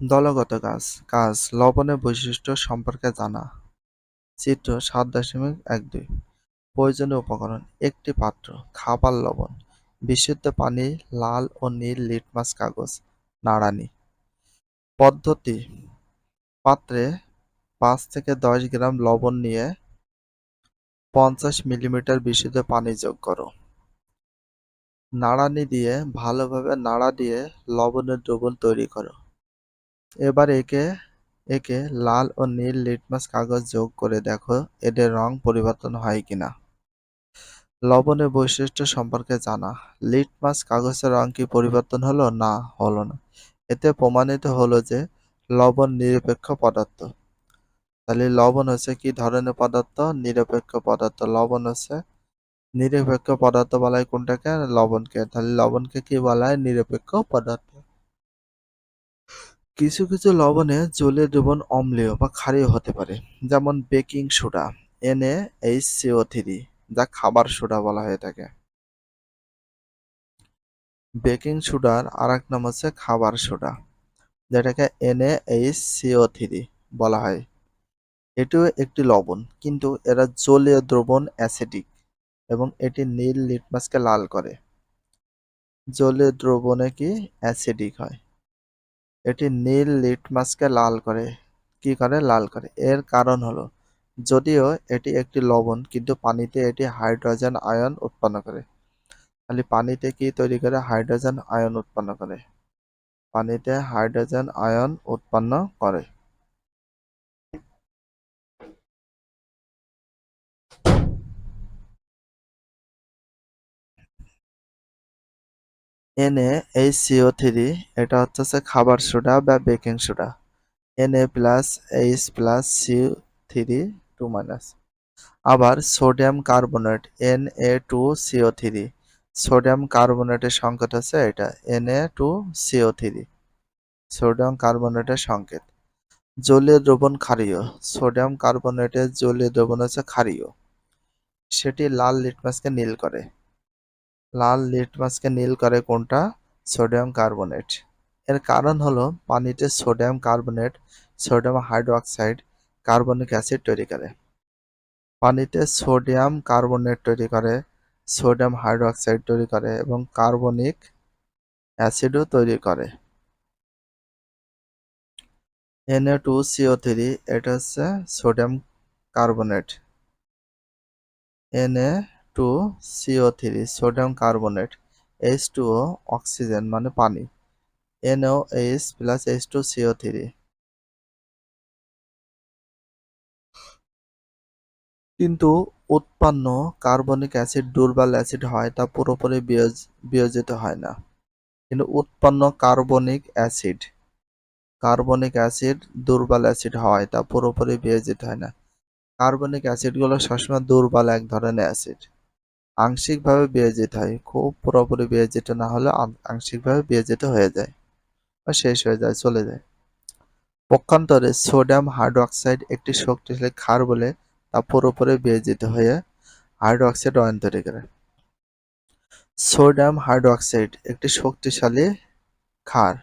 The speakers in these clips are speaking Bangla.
দলগত কাজ কাজ, লবণের বৈশিষ্ট্য সম্পর্কে জানা। চিত্র সাত দশমিক এক দুই। প্রয়োজনীয় উপকরণ, একটি পাত্র, খাবার লবণ, বিশুদ্ধ পানি, লাল ও নীল লিটমাস কাগজ, নাড়ানি। পদ্ধতি, পাত্রে পাঁচ থেকে দশ গ্রাম লবণ নিয়ে পঞ্চাশ মিলিমিটার বিশুদ্ধ পানি যোগ করো। নাড়ানি দিয়ে ভালোভাবে নাড়া দিয়ে লবণের দ্রবণ তৈরি করো। এবার একে একে লাল ও নীল লিটমাস কাগজ যোগ করে দেখো, এদের রং পরিবর্তন হয় কিনা। লবণের বৈশিষ্ট্য সম্পর্কে জানা। লিটমাস কাগজের রং কি পরিবর্তন হলো? না হলো না। এতে প্রমাণিত হলো যে লবণ নিরপেক্ষ পদার্থ। তাহলে লবণ হচ্ছে কি ধরনের পদার্থ? নিরপেক্ষ পদার্থ। লবণ হচ্ছে নিরপেক্ষ পদার্থ বলা হয় কোনটাকে? লবণকে। তাহলে লবণকে কি বলা হয়? নিরপেক্ষ পদার্থ। কিছু কিছু লবণে জলীয় দ্রবণ অম্লীয় বা ক্ষারীয় হতে পারে, যেমন বেকিং সোডা NaHCO3 থ্রি যা খাবার সোডা বলা হয়ে থাকে। বেকিং সোডার আর এক নাম হচ্ছে খাবার সোডা, যেটাকে NaHCO3 থ্রি বলা হয়। এটিও একটি লবণ, কিন্তু এরা জলীয় দ্রবণ অ্যাসিডিক এবং এটি নীল লিটমাসকে লাল করে। জলীয় দ্রবণে কি অ্যাসিডিক হয়? এটি নীল লিটমাসকে লাল করে। কি করে? লাল করে। এর কারণ হলো, যদিও এটি একটি লবণ, কিন্তু পানিতে এটি হাইড্রোজেন আয়ন উৎপন্ন করে। খালি পানিতে কি তৈরি করে? হাইড্রোজেন আয়ন উৎপন্ন করে। পানিতে হাইড্রোজেন আয়ন উৎপন্ন করে। থ্রি এটা হচ্ছে খাবার সোডা বা baking soda. Na plus H plus C three two minus আবার sodium carbonate Na two C O three sodium কার্বনেটের সংকেত হচ্ছে এটা, Na two C O three sodium কার্বনেটের সংকেত। জলীয় দ্রবণ ক্ষারীয়। সোডিয়াম কার্বনেটের জলীয় দ্রবণ হচ্ছে ক্ষারীয়। সেটি লাল লিটমাসকে নীল করে। লাল লিটমাসকে নীল করে কোনটা? Sodium carbonate. এর কারণ হলো, পানিতে sodium carbonate, sodium hydroxide carbonic acid তৈরি করে। পানিতে সোডিয়াম কার্বনেট তৈরি করে, সোডিয়াম হাইড্রোক্সাইড তৈরি করে এবং কার্বনিক অ্যাসিডও তৈরি করে। এনএ টু সিও থ্রি এটা হচ্ছে sodium carbonate. N A two C O three sodium carbonate H two O oxygen মানে পানি N O H plus H two C O three কিন্তু উৎপন্ন কার্বনিক অ্যাসিড দুর্বল অ্যাসিড হয়, তা পুরোপুরি বিয়োজিত হয় না। কিন্তু উৎপন্ন কার্বনিক অ্যাসিড কার্বনিক অ্যাসিড দুর্বল অ্যাসিড হয়, তা পুরোপুরি বিয়োজিত হয় না। কার্বনিক অ্যাসিডগুলো সবসময় দুর্বল এক ধরনের অ্যাসিড। আংশিকভাবে বিয়োজিত হয়। খুব পুরোপুরি বিয়োজিত না হলে আংশিকভাবে বিয়োজিত হয়ে যায় বা শেষ হয়ে যায়, চলে যায়। পক্ষান্তরে সোডিয়াম হাইড্রোক্সাইড একটি শক্তিশালী ক্ষার বলে তা পুরোপুরি বিয়োজিত হয়ে হাইড্রোক্সাইড অয়ন তৈরি করে। সোডিয়াম হাইড্রোক্সাইড একটি শক্তিশালী ক্ষার।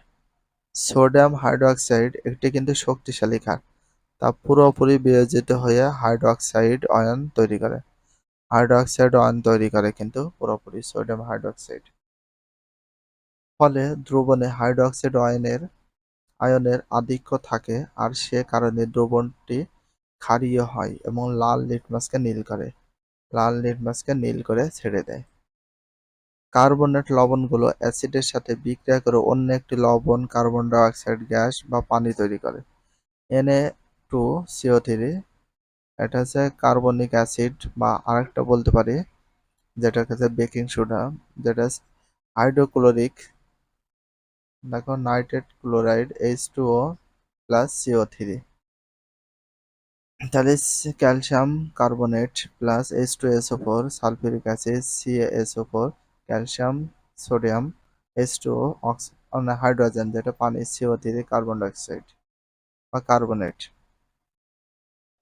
সোডিয়াম হাইড্রোক্সাইড একটি কিন্তু শক্তিশালী ক্ষার। তা পুরোপুরি বিয়োজিত হয়ে হাইড্রোক্সাইড অয়ন তৈরি করে। হাইড্রোক্সাইড অয়ন তৈরি করে কিন্তু পুরোপুরি সোডিয়াম হাইড্রোক্সাইড। ফলে দ্রবণে হাইড্রোক্সাইড অয়নের আয়নের আধিক্য থাকে আর সে কারণে দ্রবণটি ক্ষারীয় হয় এবং লাল লিটমাসকে নীল করে, লাল লিটমাসকে নীল করে ছেড়ে দেয়। কার্বনেট লবণগুলো অ্যাসিডের সাথে বিক্রিয়া করে অন্য একটি লবণ কার্বন ডাইঅক্সাইড গ্যাস বা পানি তৈরি করে। এনএ টু সিও থ্রি এটা হচ্ছে কার্বনিক অ্যাসিড বা আরেকটা বলতে পারি যেটা হচ্ছে বেকিং সোডা যেটা হাইড্রোক্লোরিক, দেখো nitrate chloride H two O plus C O three তাহলে calcium carbonate plus H two S O four sulphuric acid C S O four calcium, sodium H two O hydrogen, যেটা পানি C O three carbon dioxide বা কার্বনেট।